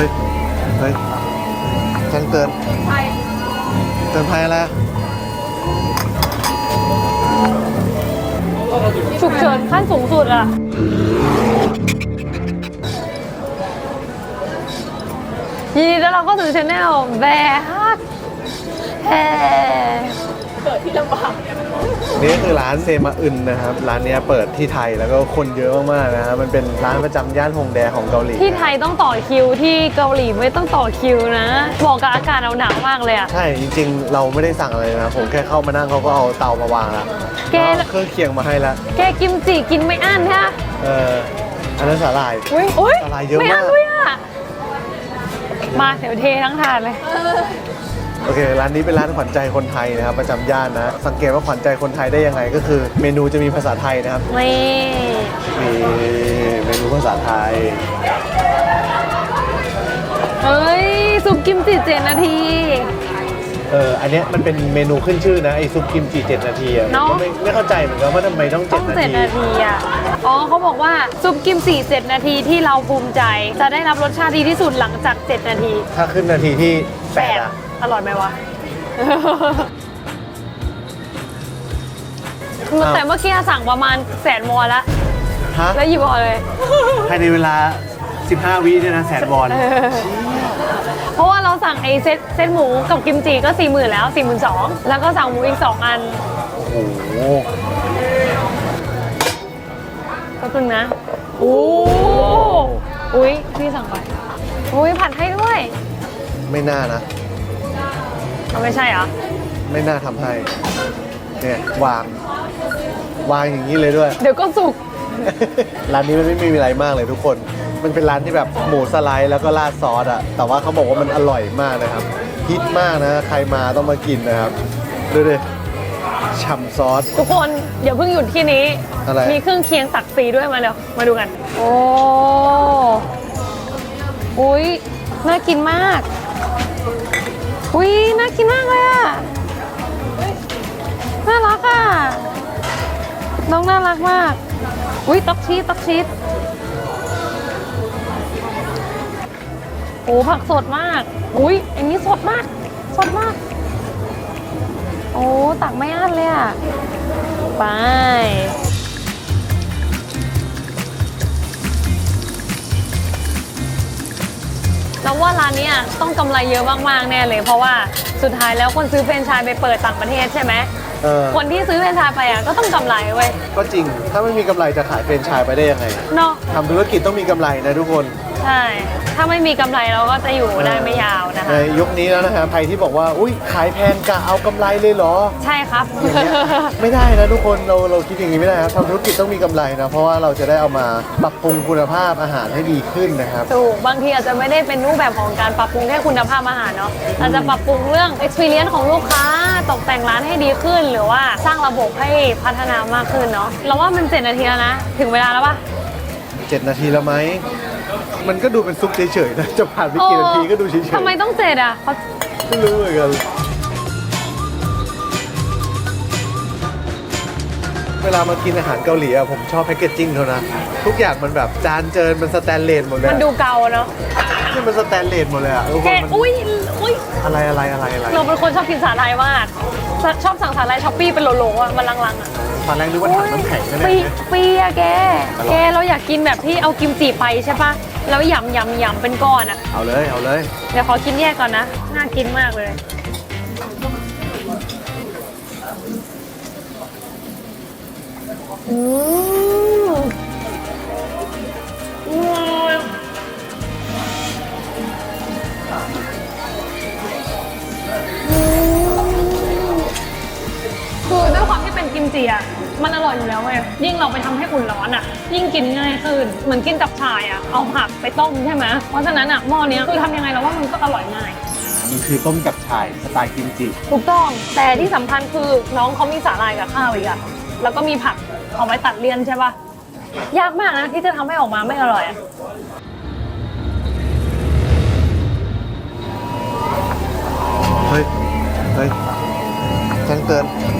ฮ้ย เฮ้ยแจ้งเตือนใช่เตือนภัยอะไรอะฉุกเฉินขั้นสูงสุดอะยินดีต้อนรับเข้าสู่ช anel แบร์ฮั กแฮนี่คือร้านเซมาอึนนะครับ ร้านเนี้ยเปิดที่ไทยแล้วก็คนเยอะมากๆนะครับมันเป็นร้านประจำย่านฮงแดของเกาหลีที่ไทยต้องต่อคิวที่เกาหลีไม่ต้องต่อคิวนะเหมาะกับอากาศหนาวๆมากเลยอะ ใช่จริงๆ เราไม่ได้สั่งอะไรนะผมแค่เข้ามานั่งเขาก็เอาเตามาวางแล้วแกก็เครื่องเคียงมาให้แล้วแกกิมจิกินไม่อั้นใช่ไหมเอออันนั้นสาหร่าย อุ้ยอุ้ยอะไรเยอะมากไม่อั้นด้วยอะมาเดี๋ยวเททั้งถาดเลย โอเค ร้านนี้เป็นร้านขวัญใจคนไทยนะครับประจำย่านนะ สังเกตว่าขวัญใจคนไทยได้ยังไงก็คือ เมนูจะมีภาษาไทยนะครับนี่มีเมนูภาษาไทยเฮ้ยซุปกิมจิเจ็ดนาที เออ อันเนี้ยมันเป็นเมนูขึ้นชื่อนะ ไอซุปกิมจิ7นาทีอะเนอะ ผมก็ไม่ไม่เข้าใจเหมือนกันว่าทำไมต้องต้อง7นาเจ็ดทีนาทีอะ อ๋อเขาบอกว่าซุปกิมจิเจ็ดนาทีที่เราภูมิใจ จะได้รับรสชาติดีที่สุดหลังจาก7นาที ถ้าขึ้นนาทีที่แปดอะ อร่อยไหมวะแต่เมื่อกี้สั่งประมาณแสนวอนละฮะแล้วหยิบออกเลย ภายในเวลา 15 วิเนี่ยนะแสนวอนเออเพราะว่าเราสั่งไอ้เซตเซตหมูกับกิมจิก็สี่หมื่นแล้วสี่หมื่นสองแล้วก็สั่งหมูอีกสองอันโอ้โหก็ตึงนะ โอ้อุ้ยพี่สั่งไปอุ้ยผัดให้ด้วย ไม่น่านะ เอาไม่ใช่เหรอ ไม่น่าทำให้ เนี่ยวาง วางอย่างนี้เลยด้วย เดี๋ยวก็สุก ร้านนี้มันไม่มีอะไรมากเลยทุกคน มันเป็นร้านที่แบบหมูสไลด์แล้วก็ราดซอสอะแต่ว่าเขาบอกว่ามันอร่อยมากนะครับ ฮิตมากนะ ใครมาต้องมากินนะครับ ดูดิฉ่ำซอส ทุกคนอย่าเพิ่งหยุดที่นี้ อะไร มีเครื่องเคียงตักฟรีด้วยมาเร็วมาดูกัน โอ้ อุ้ยน่ากินมาก อุ้ยน่ากินมากเลยอะน่ารักอะน้องน่ารักมาก อุ้ยตักชีสตักชีสโอ้ผักสดมาก อุ้ยอันนี้สดมาก สดมาก โอ้ ตักไม่อั้นเลยอะ ไป เราว่าร้านเนี้ยต้องกำไรเยอะมากๆแน่เลย เพราะว่าสุดท้ายแล้วคนซื้อแฟรนไชส์ไปเปิดต่างประเทศใช่ไหมเออคนที่ซื้อแฟรนไชส์ไปอะก็ต้องกำไรเว้ยก็จริงถ้าไม่มีกำไรจะขายเฟรนไชส์ไปได้ยังไงเนาะทำธุรกิจต้องมีกำไรนะทุกคน ใช่ ถ้าไม่มีกำไรเราก็จะอยู่ได้ไม่ยาวนะในคะ ยุคนี้แล้วนะครับใครที่บอกว่า อุ้ยขายแพงกะเอากำไรเลยเหรอ ใช่ครับ อย่างเงี้ยไม่ได้นะทุกคนเราเราคิดอย่างนี้ไม่ได้ครับทำธุรกิจต้องมีกำไรนะ เพราะว่าเราจะได้เอามาปรับปรุงคุณภาพอาหารให้ดีขึ้นนะครับ ถูกบางทีอาจจะไม่ได้เป็นรูปแบบของการปรับปรุงแค่คุณภาพอาหารเนาะอาจจะปรับปรุงเรื่อง experience ของลูกค้าตกแต่งร้านให้ดีขึ้น หรือว่าสร้างระบบให้พัฒนามากขึ้นเนาะเราว่ามันเจ็ดนาทีแล้วนะ ถึงเวลาแล้วปะเจ็ดนาทีแล้วไหม มันก็ดูเป็นซุปเฉยๆนะ จะผ่านไปกี่นาทีก็ดูเฉยๆทำไมต้องเจ็ดอะเขาไม่รู้เหมือนกัน เวลามากินอาหารเกาหลีอะผมชอบแพคเกจจิ้งเขานะ ทุกอย่างมันแบบจานเจินมันสแตนเลสหมดเลยมันอะดูเก่าเนาะนี่มันสแตนเลสหมดเลยอะทุกคแกนมันอุ้ยอุ้ยอะไรอะไรอะไรอะไรเราเป็นคนชอบกินสาหร่ายมากชอบสั่งสาหร่ายช้อปปี้เป็นโหลๆอะมันลังๆอะตอนแรกนึกว่าถังน้ำแข็งนะปีเนี่ยปีอะแก อร่อย แกเราอยากกินแบบที่เอากิมจิไปใช่ปะ แล้วยำยำยำเป็นก้อนอะ เอาเลย เอาเลย เดี๋ยวขอกินแยกก่อนนะ น่ากินมากเลย อืมอืมคือด้วยความที่เป็นกิมจิอะ มันอร่อยอยู่แล้วเว้ยยิ่งเราไปทำให้อุ่นร้อนอะ ยิ่งกินง่ายขึ้นเหมือนกินจับชายอะเอาผักไปต้มใช่ไหมเพราะฉะนั้นอะหม้อเนี้ยคือทำยังไงแล้วว่ามันก็อร่อยง่ายมันคือต้มกับฉ่ายสไตล์กิมจิถูกต้องแต่ที่สำคัญคือน้องเขามีสาหร่ายกับข้าวอีกอะแล้วก็มีผักเอาไว้ตัดเลี่ยนใช่ปะยากมากนะที่จะทำให้ออกมาไม่อร่อยอะเฮ้ย เฮ้ยแจ้งเตือนใช่เ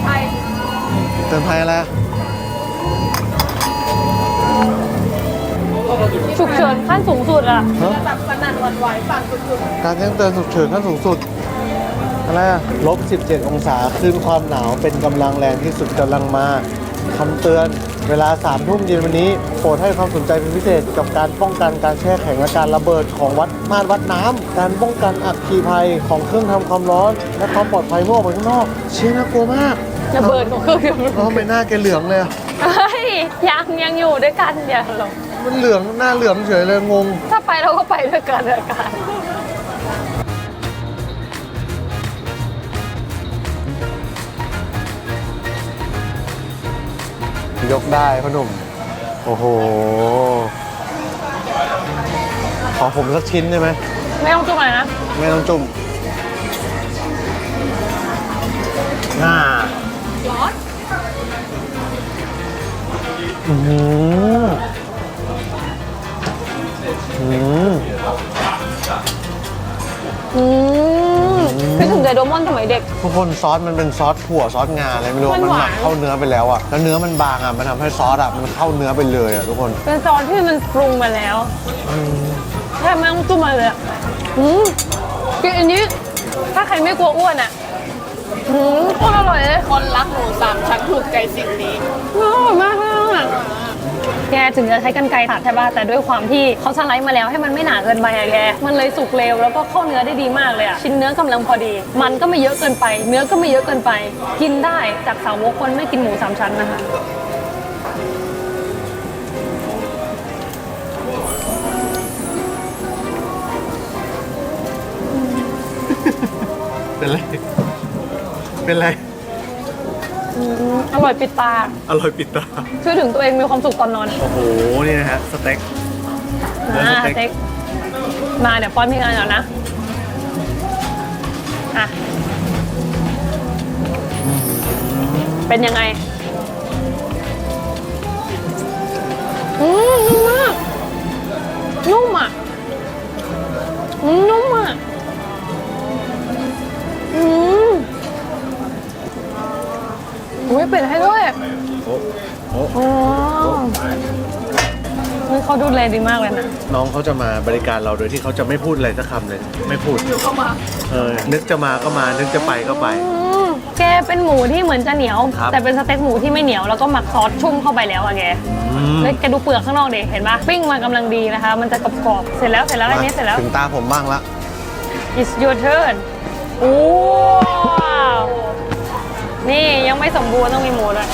ตือนภัยอะไรอะฉุกเฉินขั้นสูงสุดอะฮะแบบสนั่นหวั่นไหวสั่นสุดการแจ้งเตือนฉุกเฉินขั้นสูงสุดอะไรอะลบ 17 องศาคลื่นความหนาวเป็นกำลังแรงที่สุดกำลังมาคำเตือนเวลา3ทุ่มเย็นวันนี้โปรดให้ความสนใจเป็นพิเศษกับการป้องกันการแช่แข็งและการระเบิดของวัดมาตรวัดน้ำการป้องกันอัคคีภัยของเครื่องทำความร้อน และความปลอดภัยเมื่อออกไปข้างนอกเชี่ยน่ากลัวมาก ระเบิดของเครื่องยนต์แล้วทำไมหน้าแกเหลืองเลยอะเฮ้ยยังยังอยู่ด้วยกันเดี๋ยวหรอกมันเหลืองหน้าเหลืองเฉยเลยงง ถ้าไปเราก็ไปด้วยกันด้วยกันยกได้พ่อหนุ่ม โอ้โห ขอผมสักชิ้นได้ไหม ไม่ต้องจุ่มอะไรนะ ไม่ต้องจุ่มหน้า อืมอืมอืมคิดถึงไดโดมอนสมัยเด็ก ทุกคนซอสมันเป็นซอสถั่วซอสงาอะไรไม่รู้มันมันหวานหมักเข้าเนื้อไปแล้วอะแล้วเนื้อมันบางอะมันทำให้ซอสอะมันเข้าเนื้อไปเลยอะทุกคนเป็นซอสที่มันปรุงมาแล้วแค่ไม่ต้องจุ่มอะไรเลยอะอืมกินอันนี้ ถ้าใครไม่กลัวอ้วนอะ อืมโคตรอร่อยเลยๆคนรักหมูสามชั้นถูกใจสิ่งนี้อร่อยมากเลยอะแกถึงจะใช้กันไกรตัดใช่ป่ะแต่ด้วยความที่เขาสไลด์มาแล้วให้มันไม่หนาเกินไปอะแกมันเลยสุกเร็วแล้วก็เข้าเนื้อได้ดีมากเลยอะชิ้นเนื้อกำลังพอดี มันก็ไม่เยอะเกินไป เนื้อก็ไม่เยอะเกินไป กินได้จากสาวกคนไม่กินหมูสามชั้นนะคะเป็นไร เป็นไร อืมอร่อยปิดตาอร่อยปิดตาช่วยถึงตัวเองมีความสุขตอนนอนโอ้โห นี่นะฮะ สเต็ก เนื้ออ่าสเต็กสเต็กมาเดี๋ยวป้อนพี่กันก่อนนะอะเป็นยังไงอืมนุ่มมากนุ่มอะอืมนุ่มอะอืม อุ้ยเป็นให้ด้วยโอ้โอ้อ๋อเฮ้ยเขาดูแลดีมากเลยนะน้องเขาจะมาบริการเราโดยที่เขาจะไม่พูดอะไรสักคำเลย ไม่พูดเข้ามาเออนึกจะมาก็มานึกจะไปก็ไป อืมแกเป็นหมูที่เหมือนจะเหนียว ครับ แต่เป็นสเต็กหมูที่ไม่เหนียวแล้วก็หมักซอสชุ่มเข้าไปแล้วอะแกอืมแล้วแกดูเปลือกข้างนอกดิเห็นปะปิ้งมากำลังดีนะคะ มันจะกรอบๆเสร็จแล้วเสร็จแล้วอันนี้เสร็จแล้ว ถึงตาผมบ้างละ it's your turn โอ้ว้าว นี่ยังไม่สมบูรณ์ต้องมีหมูด้วย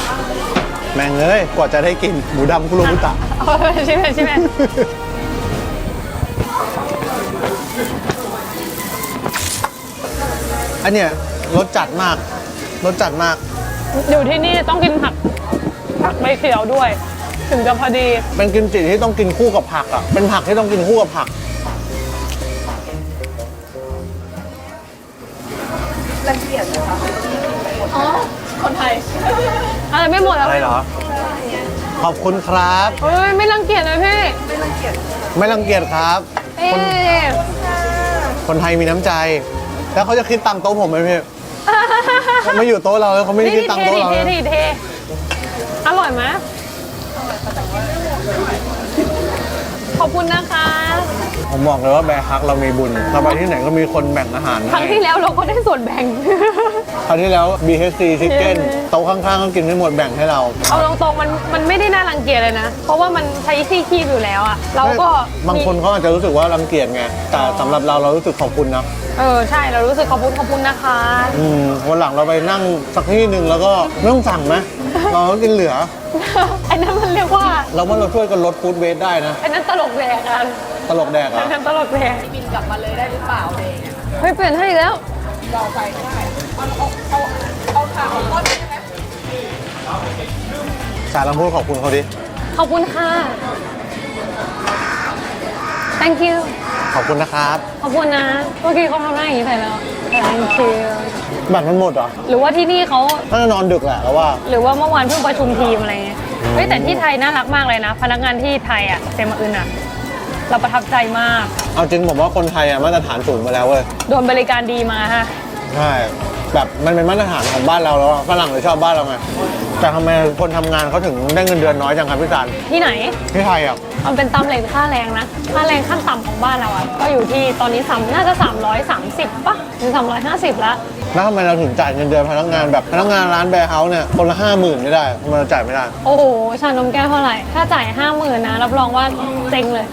แม่งเอ้ยกว่าจะได้กินหมูดำคุโรบุตะ เอาไปชิมไปชิมไปอันเนี้ยรสจัดมากรสจัดมาก อยู่ที่นี่ต้องกินผักผักใบเขียวด้วย ถึงจะพอดี เป็นกิมจิที่ต้องกินคู่กับผักอะ เป็นผักที่ต้องกินคู่กับผัก ไรไม่หมดแล้วอะไรเหรอ ขอบคุณครับ เฮ้ยไม่รังเกียจเลยพี่ไม่รังเกียจครับ เอ๊ะคนไทยมีน้ำใจ แล้วเขาจะคิดตังค์โต๊ะผมไหมพี่เขาไม่อยู่โต๊ะเราแล้วเขาไม่ได้คิดนี่ตังค์เทโต๊ะดิเราเทนะดิเทอร่อยไหมขอบคุณนะคะ ผมบอกเลยว่าแบร์ฮักเรามีบุญเราไปที่ไหนก็มีคนแบ่งอาหารครั้งให้ที่แล้วเราก็ได้ส่วนแบ่ง ครั้งที่แล้ว BHC Chicken เย้โต๊ะข้างๆก็กินไม่หมดแบ่งให้เรา เอาตรงๆมันมันไม่ได้น่ารังเกียจเลยนะ เพราะว่ามันใช้ซี่คีบอยู่แล้วอะเราก็บางคนเขาอาจจะรู้สึกว่ารังเกียจไง แต่สำหรับเราเรารู้สึกขอบคุณนะ เออ ใช่เรารู้สึกขอบคุณขอบคุณนะคะอืมวันหลังเราไปนั่งสักที่หนึ่งแล้วก็ไม่ต้องสั่งไหมเราก็กินเหลืออันนั้นมันเรียกว่า เราว่าเราช่วยกันลดฟู้ดเวสได้นะอันนั้นตลกแดกกันตลกแดกอัอะนนั้นตลกแดกบินกลับมาเลยได้หรือเปล่าอะไรอย่างเงี้ยเฮ้ยเปลี่ยนให้อีกแล้ว รอไปก็ได้เอาเอาเอาเอาขาของก้อนใช่ไหมสายลำพูดขอบคุณเขาดิ ขอบคุณค่ะ thank you ขอบคุณนะครับ ขอบคุณนะ เมื่อกี้เขาทำหน้าอย่างนี้ใส่แล้ว thank you แบตมันหมดเหรอหรือว่าที่นี่เขา น่าจะนอนดึกแหละแล้วว่า หรือว่าเมื่อวานเพิ่งประชุมทีมอะไรเงี้ย เฮ้ยแต่ที่ไทยน่ารักมากเลยนะ พนักงานที่ไทยอะเซมาอึนอะ เราประทับใจมาก เอาจริงผมว่าคนไทยอะมาตรฐานสูงมาแล้วเว้ย โดนบริการดีมาฮะ ใช่ แบบมันเป็นมาตรฐานของบ้านเราแล้วอะฝรั่งเลยชอบบ้านเราไง แต่ทำไมคนทำงานเขาถึงได้เงินเดือนน้อยจังครับพี่ซันที่ไหน ที่ไทยอะ มันเป็นตำแหน่งค่าแรงนะ ค่าแรงขั้นต่ำของบ้านเราอะก็อยู่ที่ตอนนี้สามน่าจะ 330ป่ะถึง350แล้วแล้วทำไมเราถึงจ่ายเงินเดือนพนักงานแบบพนักงานร้านแบร์เฮาส์เนี่ยคนละห้าหมื่นไม่ได้ทำไมเราจ่ายไม่ได้ โอ้โหชานมแก้วเท่าไหร่ ถ้าจ่ายห้าหมื่นนะ รับรองว่าเจ๊งเลย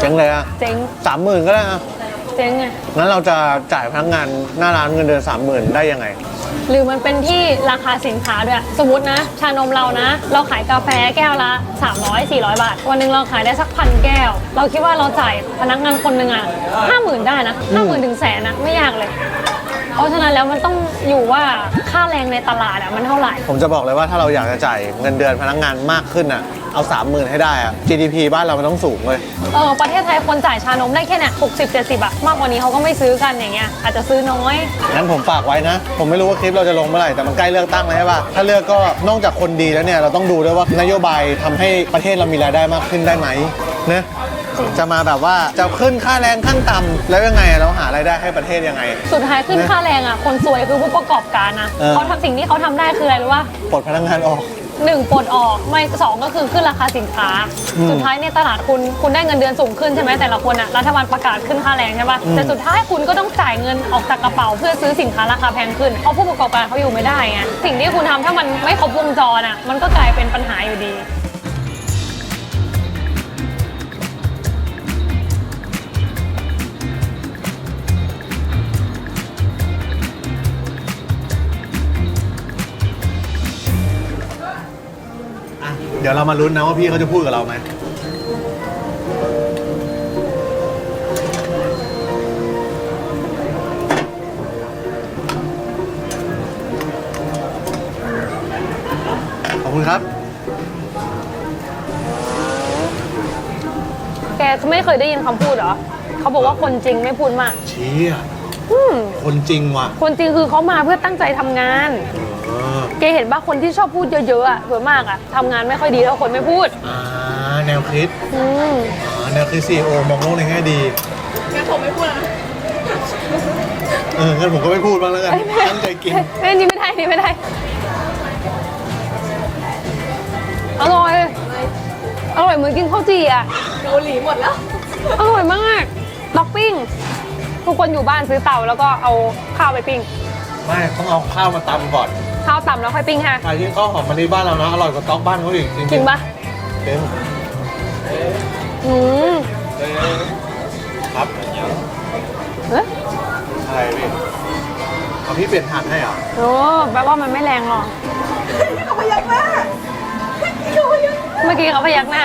เจ๊งเลยอะเจ๊งสามหมื่นก็ได้อะเจ๊งไงงั้นเราจะจ่ายพนักงานหน้าร้านเงินเดือนสามหมื่นได้ยังไง หรือมันเป็นที่ราคาสินค้าด้วย สมมตินะ ชานมเรานะ เราขายกาแฟแก้วละ 300 400 บาท วันหนึ่งเราขายได้สักพันแก้ว เราคิดว่าเราจ่ายพนักงานคนหนึ่งอะห้าหมื่นได้นะห้าหมื่นถึงแสนนะไม่ยากเลย เพราะฉะนั้นแล้วมันต้องอยู่ว่าค่าแรงในตลาดอะมันเท่าไหร่ ผมจะบอกเลยว่าถ้าเราอยากจะจ่ายเงินเดือนพนักงานมากขึ้นอะ เอาสามหมื่นให้ได้อะ GDP บ้านเรามันต้องสูงเลย เออประเทศไทยคนจ่ายชานมได้แค่เนี่ยหกสิบเจ็ดสิบอะมากกว่านี้เขาก็ไม่ซื้อกันอย่างเงี้ยอาจจะซื้อน้อย งั้นผมฝากไว้นะ ผมไม่รู้ว่าคลิปเราจะลงเมื่อไหร่ แต่มันใกล้เลือกตั้งแล้วใช่ป่ะ ถ้าเลือกก็นอกจากคนดีแล้วเนี่ย เราต้องดูด้วยว่านโยบายทำให้ประเทศเรามีรายได้มากขึ้นได้ไหมนะ จะมาแบบว่าจะขึ้นค่าแรงขั้นต่ำแล้วยังไงเราหารายได้ให้ประเทศยังไง สุดท้ายขึ้นนะค่าแรงอะคนซวยคือผู้ประกอบการนะเออ เขาทำสิ่งที่เขาทำได้คืออะไรรู้ป่ะปลดพนักงานออก หนึ่งปลดออกไม่สองก็คือขึ้นราคาสินค้า อืมสุดท้ายเนี่ยตลาดคุณคุณได้เงินเดือนสูงขึ้นใช่ไหมแต่ละคนอะรัฐบาลประกาศขึ้นค่าแรงใช่ป่ะอืม แต่สุดท้ายคุณก็ต้องจ่ายเงินออกจากกระเป๋า เพื่อซื้อสินค้าราคาแพงขึ้นเพราะผู้ประกอบการเขาอยู่ไม่ได้ไงสิ่งที่คุณทำถ้ามันไม่ครบวงจรอะมันก็กลายเป็นปัญหาอยู่ดี เดี๋ยวเรามาลุ้นนะว่าพี่เขาจะพูดกับเราไหมขอบคุณครับ แกไม่เคยได้ยินคำพูดเหรอ เขาบอกว่าคนจริงไม่พูดมาก เชี่ย อืมคนจริงว่ะคนจริงคือเขามาเพื่อตั้งใจทำงานเออแกเห็นป่ะคนที่ชอบพูดเยอะๆอะส่วนมากอะทำงานไม่ค่อยดีเท่าคนไม่พูด อ่าแนวคิดอืมอ่าแนวคิดซีโอมองโลกในแง่ดี งั้นผมไม่พูดแล้วนะเอองั้นผมก็ไม่พูดบ้างแล้วกันตั้งใจกิน เอ้ยนี่ไม่ได้นี่ไม่ได้อร่อยอร่อยเหมือนกินข้าวจี่อะเกาหลีหมดแล้ว อร่อยมากล็อกปิ้ง ทุกคนอยู่บ้านซื้อเตาแล้วก็เอาข้าวไปปิ้งไม่ต้องเอาข้าวมาตำก่อนข้าวตำแล้วค่อยปิ้งฮะใครที่ข้าวหอมมะลิบ้านเรานะอร่อยกว่าต๊อกบ้านเขาอีกจริงๆกินปะเต็มอืมครับเอ๊ะอะไรพี่เอาพี่เปลี่ยนถ่านให้เหรอโอ้แปลว่ามันไม่แรงหรอกเขาพยักหน้าเขาพยักเมื่อกี้เขาพยักหน้า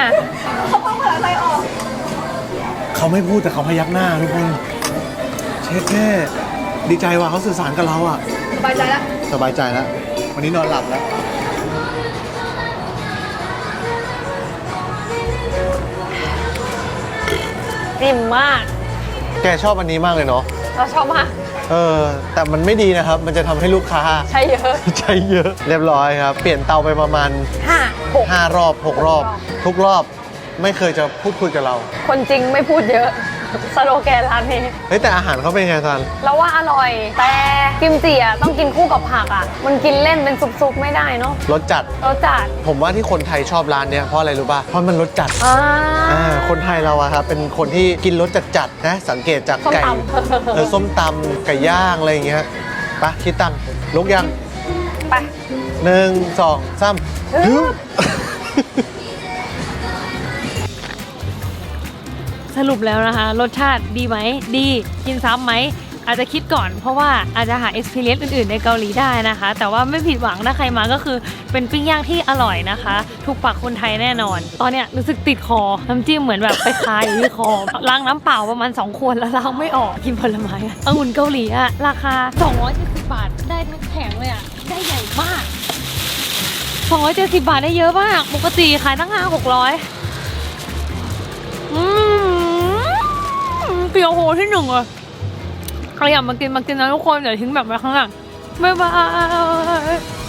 เขาฟังภาษาไทยออก เขาไม่พูดแต่เขาพยักหน้าทุกคน เช็ดแค่ดีใจว่ะเขาสื่อสารกับเราอะ สบายใจแล้วสบายใจแล้ว วันนี้นอนหลับแล้ว อิ่มมาก แกชอบอันนี้มากเลยเนาะ เราชอบมาก เออ แต่มันไม่ดีนะครับ มันจะทำให้ลูกค้า ใช้เยอะ ใช้เยอะ เรียบร้อยครับ เปลี่ยนเตาไปประมาณ ห้าหก5 รอบ 6 รอบ ทุกรอบไม่เคยจะพูดคุยกับเรา คนจริงไม่พูดเยอะ สโลแกนร้านนี้เฮ้ยแต่อาหารเขาเป็นไงซันเราว่าอร่อย แต่กิมจิอะต้องกินคู่กับผักอะ มันกินเล่นเป็นซุปๆไม่ได้เนาะรสจัด รสจัดผมว่าที่คนไทยชอบร้านเนี้ยเพราะอะไรรู้ป่ะ เพราะมันรสจัด อ่า อ่า คนไทยเราอะครับเป็นคนที่กินรสจัดๆนะ สังเกตจากส้มไก่ตำ เออส้มตำไก่ย่างอะไรอย่างเงี้ยไปะคิดตังค์ลุกยังไป หนึ่งสองสามฮึบ สรุปแล้วนะคะ รสชาติดีไหมดีกินซ้ำไหมอาจจะคิดก่อนเพราะว่าอาจจะหา experience อื่นๆ ในเกาหลีได้นะคะ แต่ว่าไม่ผิดหวังถ้าใครมาก็คือเป็นปิ้งย่างที่อร่อยนะคะ ถูกปากคนไทยแน่นอน ตอนเนี้ยรู้สึกติดคอ น้ำจิ้มเหมือนแบบไปคายอยู่ที่คอล้างน้ำเปล่าประมาณ 2 ขวดแล้วล้างไม่ออกกินผลไม้องุ่นเกาหลีอะราคา 270 บาท ได้ทั้งแผงเลยอะได้ใหญ่มาก 270 บาทได้เยอะมาก ปกติขายตั้งห้าหกร้อยอืม เกี๊ยวโฮที่หนึ่งเลยใครอยากมากินมากินนะทุกคนเดี๋ยวทิ้งแบบไว้ข้างหลังบ๊ายบาย